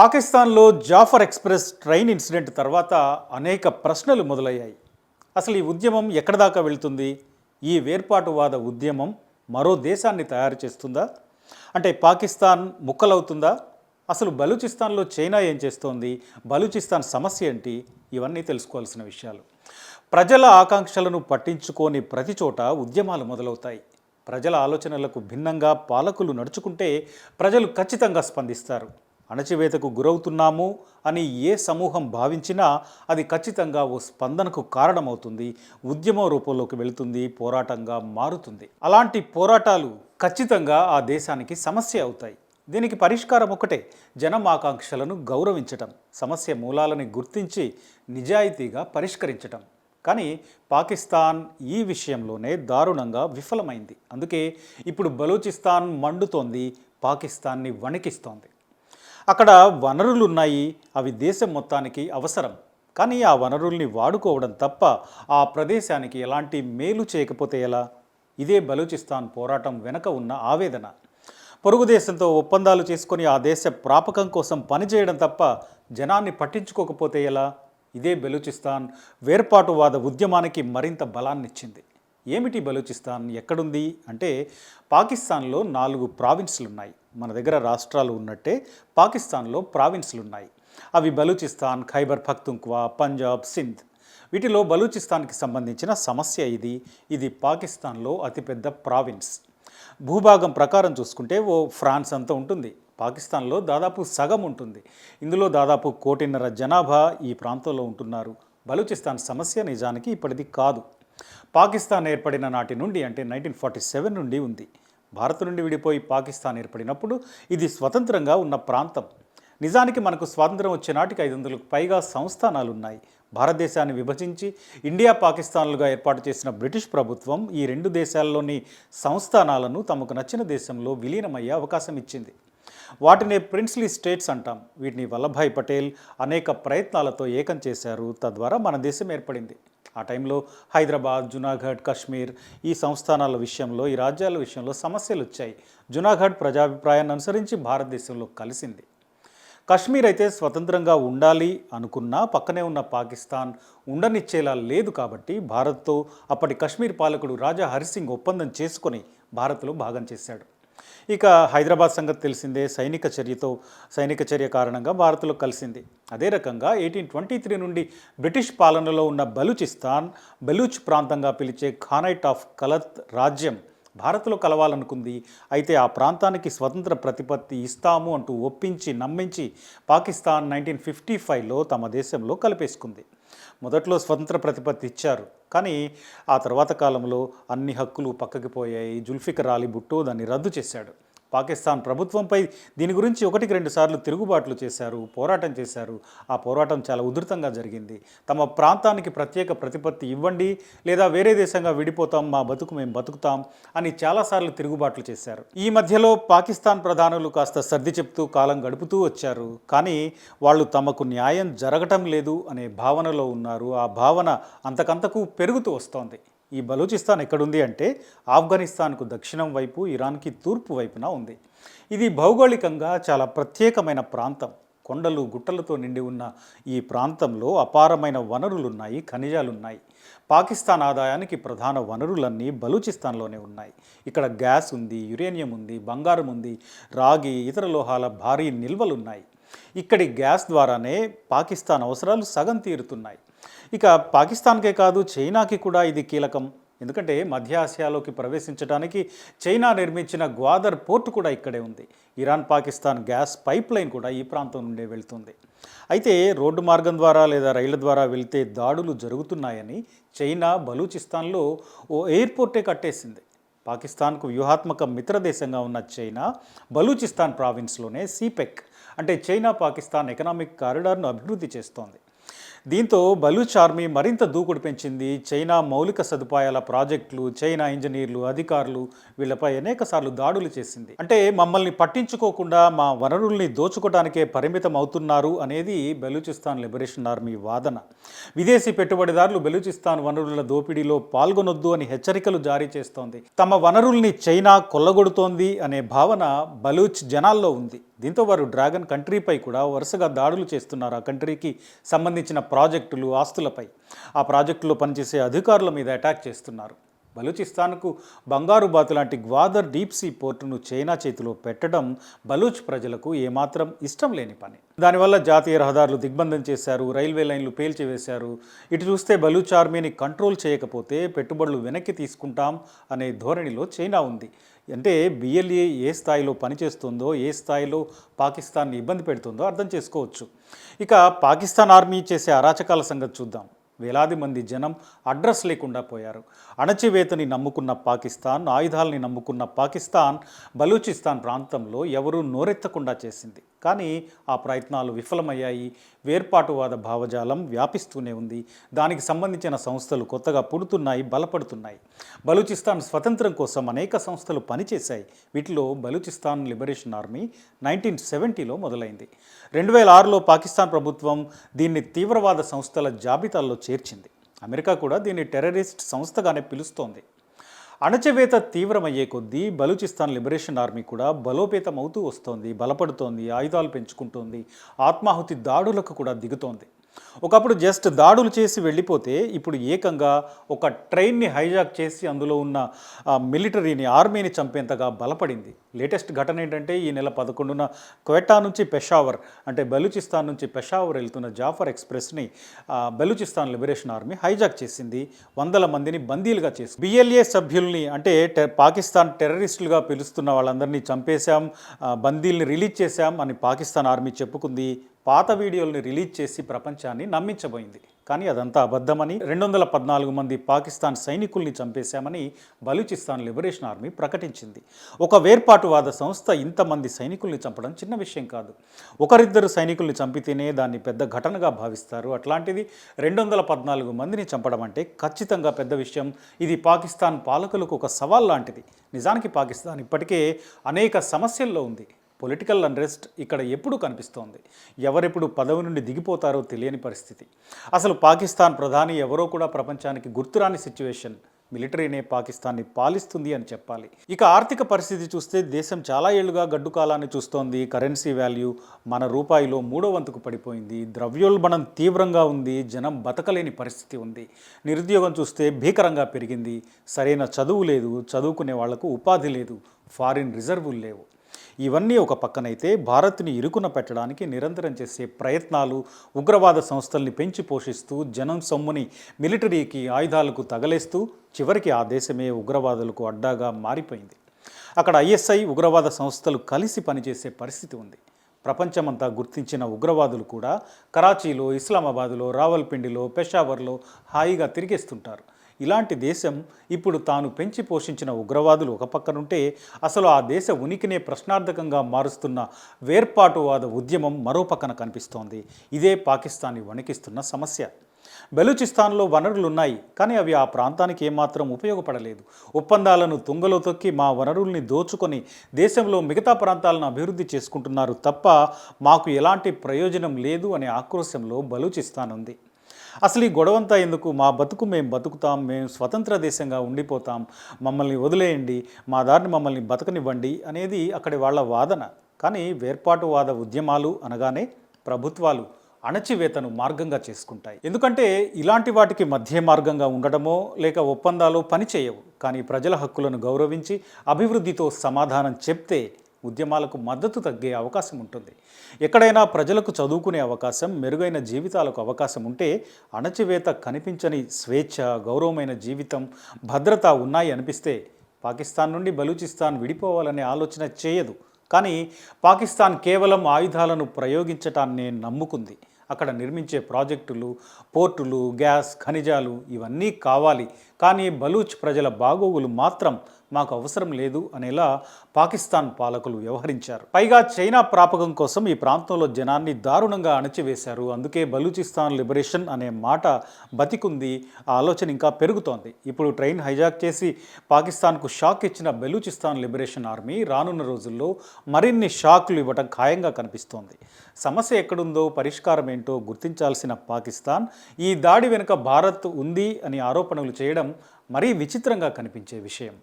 పాకిస్తాన్లో Jafar express train incident తర్వాత అనేక ప్రశ్నలు మొదలయ్యాయి. అసలు ఈ ఉద్యమం ఎక్కడ దాకా వెళ్తుంది? ఈ వేర్పాటువాద ఉద్యమం మరో దేశాన్ని తయారు చేస్తుందా? అంటే పాకిస్తాన్ ముక్కలవుతుందా? అసలు బలూచిస్తాన్లో చైనా ఏం చేస్తోంది? బలూచిస్తాన్ సమస్య ఏంటి? ఇవన్నీ తెలుసుకోవాల్సిన విషయాలు. ప్రజల ఆకాంక్షలను పట్టించుకోని ప్రతి చోట ఉద్యమాలు మొదలవుతాయి. ప్రజల ఆలోచనలకు భిన్నంగా పాలకులు నడుచుకుంటే ప్రజలు ఖచ్చితంగా స్పందిస్తారు. అణచివేతకు గురవుతున్నాము అని ఏ సమూహం భావించినా అది ఖచ్చితంగా ఓ స్పందనకు కారణమవుతుంది ఉద్యమ రూపంలోకి వెళుతుంది పోరాటంగా మారుతుంది. అలాంటి పోరాటాలు ఖచ్చితంగా ఆ దేశానికి సమస్య అవుతాయి. దీనికి పరిష్కారం ఒకటే జనం ఆకాంక్షలను గౌరవించటం సమస్య మూలాలని గుర్తించి నిజాయితీగా పరిష్కరించటం. కానీ పాకిస్తాన్ ఈ విషయంలోనే దారుణంగా విఫలమైంది. అందుకే ఇప్పుడు బలూచిస్తాన్ మండుతోంది పాకిస్తాన్ని వణికిస్తోంది. అక్కడ వనరులు ఉన్నాయి అవి దేశం మొత్తానికి అవసరం. కానీ ఆ వనరుల్ని వాడుకోవడం తప్ప ఆ ప్రదేశానికి ఎలాంటి మేలు చేయకపోతే ఎలా? ఇదే బలూచిస్తాన్ పోరాటం వెనక ఉన్న ఆవేదన. పొరుగు దేశంతో ఒప్పందాలు చేసుకొని ఆ దేశ ప్రాపకం కోసం పనిచేయడం తప్ప జనాన్ని పట్టించుకోకపోతే ఎలా? ఇదే బలూచిస్తాన్ వేర్పాటువాద ఉద్యమానికి మరింత బలాన్నిచ్చింది. ఏమిటి బలూచిస్తాన్? ఎక్కడుంది? అంటే పాకిస్తాన్లో నాలుగు ప్రావిన్స్లు ఉన్నాయి మన దగ్గర రాష్ట్రాలు ఉన్నట్టే పాకిస్తాన్లో ప్రావిన్స్లు ఉన్నాయి అవి బలూచిస్తాన్ ఖైబర్ పఖ్తుంక్వా పంజాబ్ సింధ్. వీటిలో బలూచిస్తాన్కి సంబంధించిన సమస్య ఇది. ఇది పాకిస్తాన్లో అతిపెద్ద ప్రావిన్స్. భూభాగం ప్రకారం చూసుకుంటే ఓ ఫ్రాన్స్ అంతా ఉంటుంది. పాకిస్తాన్లో దాదాపు సగం ఉంటుంది. ఇందులో దాదాపు కోటిన్నర జనాభా ఈ ప్రాంతంలో ఉంటున్నారు. బలూచిస్తాన్ సమస్య నిజానికి ఇప్పటిది కాదు. పాకిస్తాన్ ఏర్పడిన నాటి నుండి అంటే నైన్టీన్ ఫార్టీ సెవెన్ నుండి ఉంది. భారత్ నుండి విడిపోయి పాకిస్తాన్ ఏర్పడినప్పుడు ఇది స్వతంత్రంగా ఉన్న ప్రాంతం. నిజానికి మనకు స్వాతంత్రం వచ్చే నాటికి ఐదు వందలకు పైగా సంస్థానాలు ఉన్నాయి భారతదేశాన్ని విభజించి ఇండియా పాకిస్తాన్లుగా ఏర్పాటు చేసిన బ్రిటిష్ ప్రభుత్వం ఈ రెండు దేశాల్లోని సంస్థానాలను తమకు నచ్చిన దేశంలో విలీనమయ్యే అవకాశం ఇచ్చింది. వాటినే ప్రిన్స్లీ స్టేట్స్ అంటాం. వీటిని వల్లభాయ్ పటేల్ అనేక ప్రయత్నాలతో ఏకం చేశారు. తద్వారా మన దేశం ఏర్పడింది. ఆ టైంలో హైదరాబాద్ జునాగఢ్ కశ్మీర్ ఈ సంస్థానాల విషయంలో ఈ రాజ్యాల విషయంలో సమస్యలు వచ్చాయి. జునాగఢ్ ప్రజాభిప్రాయాన్ని అనుసరించి భారతదేశంలో కలిసింది. కశ్మీర్ అయితే స్వతంత్రంగా ఉండాలి అనుకున్నా పక్కనే ఉన్న పాకిస్తాన్ ఉండనిచ్చేలా లేదు కాబట్టి భారత్తో అప్పటి కశ్మీర్ పాలకుడు రాజా హరిసింగ్ ఒప్పందం చేసుకొని భారత్లో భాగం చేశాడు. ఇక హైదరాబాద్ సంగతి తెలిసిందే. సైనిక చర్యతో సైనిక చర్య కారణంగా భారత్లో కలిసింది. అదే రకంగా ఎయిటీన్ ట్వంటీ త్రీ నుండి బ్రిటిష్ పాలనలో ఉన్న బలూచిస్తాన్ బలూచ్ ప్రాంతంగా పిలిచే ఖానైట్ ఆఫ్ కలత్ రాజ్యం భారత్లో కలవాలనుకుంది. అయితే ఆ ప్రాంతానికి స్వతంత్ర ప్రతిపత్తి ఇస్తాము అంటూ ఒప్పించి నమ్మించి పాకిస్తాన్ నైన్టీన్ ఫిఫ్టీ ఫైవ్లో తమ దేశంలో కలిపేసుకుంది. మొదట్లో స్వతంత్ర ప్రతిపత్తి ఇచ్చారు. కానీ ఆ తర్వాత కాలంలో అన్ని హక్కులు పక్కకి పోయాయి జుల్ఫికర్ అలీ భుట్టో దాన్ని రద్దు చేశాడు. పాకిస్తాన్ ప్రభుత్వంపై దీని గురించి ఒకటికి రెండు సార్లు తిరుగుబాట్లు చేశారు పోరాటం చేశారు. ఆ పోరాటం చాలా ఉధృతంగా జరిగింది. తమ ప్రాంతానికి ప్రత్యేక ప్రతిపత్తి ఇవ్వండి లేదా వేరే దేశంగా విడిపోతాం మా బతుకు మేము బతుకుతాం అని చాలాసార్లు తిరుగుబాట్లు చేశారు. ఈ మధ్యలో పాకిస్తాన్ ప్రధానులు కాస్త సర్ది చెప్తూ కాలం గడుపుతూ వచ్చారు. కానీ వాళ్ళు తమకు న్యాయం జరగటం లేదు అనే భావనలో ఉన్నారు. ఆ భావన అంతకంతకు పెరుగుతూ వస్తోంది. ఈ బలూచిస్తాన్ ఎక్కడుంది అంటే ఆఫ్ఘనిస్తాన్కు దక్షిణం వైపు ఇరాన్కి తూర్పు వైపున ఉంది. ఇది భౌగోళికంగా చాలా ప్రత్యేకమైన ప్రాంతం. కొండలు గుట్టలతో నిండి ఉన్న ఈ ప్రాంతంలో అపారమైన వనరులున్నాయి ఖనిజాలున్నాయి. పాకిస్తాన్ ఆదాయానికి ప్రధాన వనరులన్నీ బలూచిస్తాన్లోనే ఉన్నాయి. ఇక్కడ గ్యాస్ ఉంది యురేనియం ఉంది బంగారం ఉంది రాగి ఇతర లోహాల భారీ నిల్వలున్నాయి. ఇక్కడి గ్యాస్ ద్వారానే పాకిస్తాన్ అవసరాలు సగం తీరుతున్నాయి. ఇక పాకిస్తాన్కే కాదు చైనాకి కూడా ఇది కీలకం. ఎందుకంటే మధ్య ఆసియాలోకి ప్రవేశించడానికి చైనా నిర్మించిన గ్వాదర్ పోర్టు కూడా ఇక్కడే ఉంది. Iran Pakistan gas pipe line కూడా ఈ ప్రాంతం నుండే వెళ్తుంది. అయితే రోడ్డు మార్గం ద్వారా లేదా రైళ్ళ ద్వారా వెళ్తే దాడులు జరుగుతున్నాయని చైనా బలూచిస్తాన్లో ఓ ఎయిర్పోర్టే కట్టేసింది. పాకిస్తాన్కు వ్యూహాత్మక మిత్రదేశంగా ఉన్న చైనా బలూచిస్తాన్ ప్రావిన్స్లోనే సీపెక్ అంటే చైనా పాకిస్తాన్ ఎకనామిక్ కారిడార్ను అభివృద్ధి చేస్తోంది. దీంతో బలూచ్ ఆర్మీ మరింత దూకుడు పెంచింది. చైనా మౌలిక సదుపాయాల ప్రాజెక్టులు చైనా ఇంజనీర్లు అధికారులు వీళ్ళపై అనేకసార్లు దాడులు చేసింది. అంటే మమ్మల్ని పట్టించుకోకుండా మా వనరుల్ని దోచుకోవడానికే పరిమితం అవుతున్నారు అనేది బెలూచిస్తాన్ లిబరేషన్ ఆర్మీ వాదన. విదేశీ పెట్టుబడిదారులు బెలూచిస్తాన్ వనరుల దోపిడీలో పాల్గొనొద్దు అని హెచ్చరికలు జారీ చేస్తోంది. తమ వనరుల్ని చైనా కొల్లగొడుతోంది అనే భావన బలూచ్ జనాల్లో ఉంది. దీంతో వారు డ్రాగన్ కంట్రీపై కూడా వరుసగా దాడులు చేస్తున్నారు ఆ కంట్రీకి సంబంధించిన ప్రాజెక్టులు ఆస్తులపై. ఆ ప్రాజెక్టులో పనిచేసే అధికారుల మీద అటాక్ చేస్తున్నారు. బలూచిస్తాన్కు బంగారుబాతు లాంటి గ్వాదర్ డీప్ సీ పోర్టును చైనా చేతిలో పెట్టడం బలూచ్ ప్రజలకు ఏమాత్రం ఇష్టం లేని పని. దానివల్ల జాతీయ రహదారులు దిగ్బంధం చేశారు రైల్వే లైన్లు పేల్చివేశారు. ఇటు చూస్తే బలూచ్ ఆర్మీని కంట్రోల్ చేయకపోతే పెట్టుబడులు వెనక్కి తీసుకుంటాం అనే ధోరణిలో చైనా ఉంది. అంటే బిఎల్ఏ ఏ స్థాయిలో పనిచేస్తుందో ఏ స్థాయిలో పాకిస్తాన్ని ఇబ్బంది పెడుతుందో అర్థం చేసుకోవచ్చు. ఇక పాకిస్తాన్ ఆర్మీ చేసే అరాచకాల సంగతి చూద్దాం. వేలాది మంది జనం అడ్రస్ లేకుండా పోయారు. అణచివేతని నమ్ముకున్న పాకిస్తాన్ ఆయుధాలని నమ్ముకున్న పాకిస్తాన్ బలూచిస్తాన్ ప్రాంతంలో ఎవరూ నోరెత్తకుండా చేసింది. కానీ ఆ ప్రయత్నాలు విఫలమయ్యాయి. వేర్పాటువాద భావజాలం వ్యాపిస్తూనే ఉంది. దానికి సంబంధించిన సంస్థలు కొత్తగా పుడుతున్నాయి బలపడుతున్నాయి. బలూచిస్తాన్ స్వతంత్రం కోసం అనేక సంస్థలు పనిచేశాయి. వీటిలో బలూచిస్తాన్ లిబరేషన్ ఆర్మీ నైన్టీన్ సెవెంటీలో మొదలైంది. రెండు వేల ఆరులో పాకిస్తాన్ ప్రభుత్వం దీన్ని తీవ్రవాద సంస్థల జాబితాల్లో చేర్చింది. అమెరికా కూడా దీన్ని టెర్రరిస్ట్ సంస్థగానే పిలుస్తోంది. అణచివేత తీవ్రమయ్యే కొద్దీ బలూచిస్తాన్ లిబరేషన్ ఆర్మీ కూడా బలోపేతం అవుతూ వస్తోంది బలపడుతోంది ఆయుధాలు పెంచుకుంటోంది ఆత్మాహుతి దాడులకు కూడా దిగుతోంది. ఒకప్పుడు జస్ట్ దాడులు చేసి వెళ్ళిపోతే ఇప్పుడు ఏకంగా ఒక ట్రైన్ని హైజాక్ చేసి అందులో ఉన్న మిలిటరీని ఆర్మీని చంపేంతగా బలపడింది. లేటెస్ట్ ఘటన ఏంటంటే ఈ నెల పదకొండున క్వెటా నుంచి పెషావర్ అంటే బలూచిస్తాన్ నుంచి పెషావర్ వెళ్తున్న జాఫర్ ఎక్స్ప్రెస్ని బలూచిస్తాన్ లిబరేషన్ ఆర్మీ హైజాక్ చేసింది. వందల మందిని బందీలుగా చేసింది బిఎల్ఏ సభ్యుల్ని అంటే టె- పాకిస్తాన్ టెర్రరిస్టులుగా పిలుస్తున్న వాళ్ళందరినీ చంపేశాం బందీల్ని రిలీజ్ చేశాం అని పాకిస్తాన్ ఆర్మీ చెప్పుకుంది. పాత వీడియోల్ని రిలీజ్ చేసి ప్రపంచాన్ని నమ్మించబోయింది. కానీ అదంతా అబద్ధమని రెండు వందల పద్నాలుగు మంది పాకిస్తాన్ సైనికుల్ని చంపేశామని బలూచిస్తాన్ లిబరేషన్ ఆర్మీ ప్రకటించింది. ఒక వేర్పాటువాద సంస్థ ఇంతమంది సైనికుల్ని చంపడం చిన్న విషయం కాదు. ఒకరిద్దరు సైనికుల్ని చంపితేనే దాన్ని పెద్ద ఘటనగా భావిస్తారు. అట్లాంటిది రెండు వందల పద్నాలుగు మందిని చంపడం అంటే ఖచ్చితంగా పెద్ద విషయం. ఇది పాకిస్తాన్ పాలకులకు ఒక సవాల్ లాంటిది. నిజానికి పాకిస్తాన్ ఇప్పటికే అనేక సమస్యల్లో ఉంది. పొలిటికల్ అన్రెస్ట్ ఇక్కడ ఎప్పుడు కనిపిస్తోంది. ఎవరెప్పుడు పదవి నుండి దిగిపోతారో తెలియని పరిస్థితి. అసలు పాకిస్తాన్ ప్రధాని ఎవరో కూడా ప్రపంచానికి గుర్తురాని సిచ్యువేషన్. మిలిటరీనే పాకిస్తాన్ని పాలిస్తుంది అని చెప్పాలి. ఇక ఆర్థిక పరిస్థితి చూస్తే దేశం చాలా ఏళ్ళుగా గడ్డు కాలాన్ని చూస్తోంది. కరెన్సీ వాల్యూ మన రూపాయిలో మూడో వంతుకు పడిపోయింది. ద్రవ్యోల్బణం తీవ్రంగా ఉంది. జనం బతకలేని పరిస్థితి ఉంది. నిరుద్యోగం చూస్తే భీకరంగా పెరిగింది. సరైన చదువు లేదు. చదువుకునే వాళ్ళకు ఉపాధి లేదు. ఫారిన్ రిజర్వులు లేవు. ఇవన్నీ ఒక పక్కనైతే భారత్ని ఇరుకున పెట్టడానికి నిరంతరం చేసే ప్రయత్నాలు ఉగ్రవాద సంస్థల్ని పెంచి పోషిస్తూ జనం సొమ్ముని మిలిటరీకి ఆయుధాలకు తగలేస్తూ చివరికి ఆ దేశమే ఉగ్రవాదులకు అడ్డాగా మారిపోయింది. అక్కడ ఐఎస్ఐ ఉగ్రవాద సంస్థలు కలిసి పనిచేసే పరిస్థితి ఉంది. ప్రపంచమంతా గుర్తించిన ఉగ్రవాదులు కూడా కరాచీలో ఇస్లామాబాద్లో రావల్పిండిలో పెషావర్లో హాయిగా తిరిగేస్తుంటారు. ఇలాంటి దేశం ఇప్పుడు తాను పెంచి పోషించిన ఉగ్రవాదులు ఒక పక్కనుంటే అసలు ఆ దేశ ఉనికినే ప్రశ్నార్థకంగా మారుస్తున్న వేర్పాటువాద ఉద్యమం మరో పక్కన కనిపిస్తోంది. ఇదే పాకిస్తాన్ని వణికిస్తున్న సమస్య. బెలూచిస్తాన్లో వనరులు ఉన్నాయి కానీ అవి ఆ ప్రాంతానికి ఏమాత్రం ఉపయోగపడలేదు. ఒప్పందాలను తుంగలో తొక్కి మా వనరుల్ని దోచుకొని దేశంలో మిగతా ప్రాంతాలను అభివృద్ధి చేసుకుంటున్నారు తప్ప మాకు ఎలాంటి ప్రయోజనం లేదు అనే ఆక్రోశంలో బలూచిస్తాన్ ఉంది అసలు ఈ గొడవంతా ఎందుకు? మా బతుకు మేము బతుకుతాం మేము స్వతంత్ర దేశంగా ఉండిపోతాం. మమ్మల్ని వదిలేయండి మా దారిని మమ్మల్ని బతకనివ్వండి అనేది అక్కడి వాళ్ళ వాదన. కానీ వేర్పాటువాద ఉద్యమాలు అనగానే ప్రభుత్వాలు అణచివేతను మార్గంగా చేసుకుంటాయి. ఎందుకంటే ఇలాంటి వాటికి మధ్య మార్గంగా ఉండడమో లేక ఒప్పందాలు పనిచేయవు. కానీ ప్రజల హక్కులను గౌరవించి అభివృద్ధితో సమాధానం చెప్తే ఉద్యమాలకు మద్దతు తగ్గే అవకాశం ఉంటుంది. ఎక్కడైనా ప్రజలకు చదువుకునే అవకాశం మెరుగైన జీవితాలకు అవకాశం ఉంటే అణచివేత కనిపించని స్వేచ్ఛ గౌరవమైన జీవితం భద్రత ఉన్నాయి అనిపిస్తే పాకిస్తాన్ నుండి బలూచిస్తాన్ విడిపోవాలనే ఆలోచన చేయదు. కానీ పాకిస్తాన్ కేవలం ఆయుధాలను ప్రయోగించటాన్నే నమ్ముకుంది. అక్కడ నిర్మించే ప్రాజెక్టులు పోర్టులు గ్యాస్ ఖనిజాలు ఇవన్నీ కావాలి. కానీ బలూచ్ ప్రజల బాగోగులు మాత్రం మాకు అవసరం లేదు అనేలా పాకిస్తాన్ పాలకులు వ్యవహరించారు. పైగా చైనా ప్రాపకం కోసం ఈ ప్రాంతంలో జనాన్ని దారుణంగా అణచివేశారు. అందుకే బలూచిస్తాన్ లిబరేషన్ అనే మాట బతికుంది. ఆ ఆలోచన ఇంకా పెరుగుతోంది. ఇప్పుడు ట్రైన్ హైజాక్ చేసి పాకిస్తాన్కు షాక్ ఇచ్చిన బలూచిస్తాన్ లిబరేషన్ ఆర్మీ రానున్న రోజుల్లో మరిన్ని షాక్లు ఇవ్వటం ఖాయంగా కనిపిస్తోంది. సమస్య ఎక్కడుందో పరిష్కారం ఏంటో గుర్తించాల్సిన పాకిస్తాన్ ఈ దాడి వెనుక భారత్ ఉంది అని ఆరోపణలు చేయడం మరీ విచిత్రంగా కనిపించే విషయం.